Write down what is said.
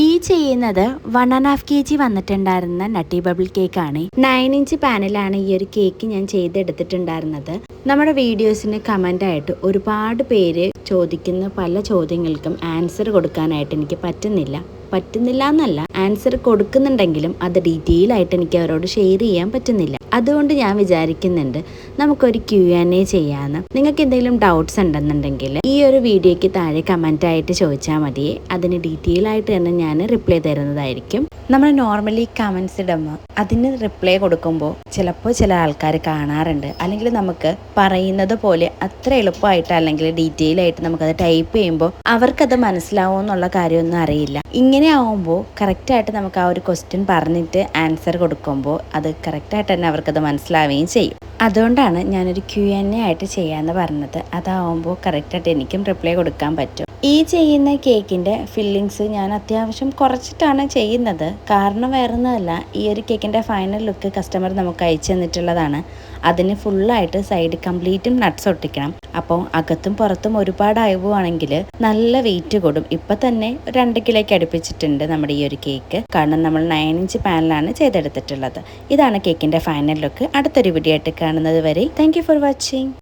ഈ ചെയ്യുന്നത് one and half K G വന്നിട്ടുണ്ടായിരുന്ന nutty bubble കേക്കാണ് നയൻ ഇഞ്ച് പാനലാണ് ഈ ഒരു കേക്ക് ഞാൻ ചെയ്തെടുത്തിട്ടുണ്ടായിരുന്നത്. നമ്മുടെ വീഡിയോസിന് കമന്റായിട്ട് ഒരുപാട് പേര് ചോദിക്കുന്ന പല ചോദ്യങ്ങൾക്കും ആൻസർ കൊടുക്കാനായിട്ട് എനിക്ക് പറ്റുന്നില്ല. പറ്റുന്നില്ല എന്നല്ല ആൻസർ കൊടുക്കുന്നുണ്ടെങ്കിലും അത് ഡീറ്റെയിൽ ആയിട്ട് എനിക്ക് അവരോട് ഷെയർ ചെയ്യാൻ പറ്റുന്നില്ല. അതുകൊണ്ട് ഞാൻ വിചാരിക്കുന്നുണ്ട് നമുക്കൊരു ക്യു എൻ എ ചെയ്യാമെന്ന് നിങ്ങൾക്ക് എന്തെങ്കിലും ഡൗട്ട്സ് ഉണ്ടെന്നുണ്ടെങ്കിൽ ഈ ഒരു വീഡിയോയ്ക്ക് താഴെ കമന്റായിട്ട് ചോദിച്ചാൽ മതിയേ അതിന് ഡീറ്റെയിൽ ആയിട്ട് തന്നെ ഞാൻ റിപ്ലൈ തരുന്നതായിരിക്കും. നമ്മൾ നോർമലി കമൻസ് ഇടുമ്പോൾ അതിന് റിപ്ലൈ കൊടുക്കുമ്പോൾ ചിലപ്പോൾ ചില ആൾക്കാർ കാണാറുണ്ട്. അല്ലെങ്കിൽ നമുക്ക് പറയുന്നത് പോലെ അത്ര എളുപ്പമായിട്ട് അല്ലെങ്കിൽ ഡീറ്റെയിൽ ആയിട്ട് നമുക്കത് ടൈപ്പ് ചെയ്യുമ്പോൾ അവർക്കത് മനസ്സിലാവും എന്നുള്ള കാര്യമൊന്നും അറിയില്ല. ഇങ്ങനെ ആവുമ്പോൾ കറക്റ്റായിട്ട് നമുക്ക് ആ ഒരു ക്വസ്റ്റ്യൻ പറഞ്ഞിട്ട് ആൻസർ കൊടുക്കുമ്പോൾ അത് കറക്റ്റായിട്ട് തന്നെ അവർക്കത് മനസ്സിലാവുകയും ചെയ്യും. അതുകൊണ്ടാണ് ഞാനൊരു ക്യു എൻ എ ആയിട്ട് ചെയ്യാമെന്ന് പറഞ്ഞത്. അതാവുമ്പോൾ കറക്റ്റായിട്ട് എനിക്കും റിപ്ലൈ കൊടുക്കാൻ പറ്റും. ഈ ചെയ്യുന്ന കേക്കിന്റെ ഫില്ലിങ്സ് ഞാൻ അത്യാവശ്യം കുറച്ചിട്ടാണ് ചെയ്യുന്നത്. കാരണം വേറൊന്നുമല്ല ഈ ഒരു കേക്കിന്റെ ഫൈനൽ ലുക്ക് കസ്റ്റമർ നമുക്ക് അയച്ചു തന്നിട്ടുള്ളതാണ്. അതിന് ഫുള്ളായിട്ട് സൈഡ് കംപ്ലീറ്റും നട്ട്സ് ഒട്ടിക്കണം. അപ്പോൾ അകത്തും പുറത്തും ഒരുപാട് അയവുവാണെങ്കിൽ നല്ല വെയിറ്റ് കൂടും. ഇപ്പം തന്നെ രണ്ട് കിലോയ്ക്ക് അടുപ്പിച്ചിട്ടുണ്ട് നമ്മുടെ ഈ ഒരു കേക്ക് കാരണം നമ്മൾ നയൻ ഇഞ്ച് പാനലാണ് ചെയ്തെടുത്തിട്ടുള്ളത്. ഇതാണ് കേക്കിന്റെ ഫൈനൽ ലുക്ക് അടുത്തൊരു വീഡിയോ ആയിട്ട് കാണുന്നത് വരെ. Thank for watching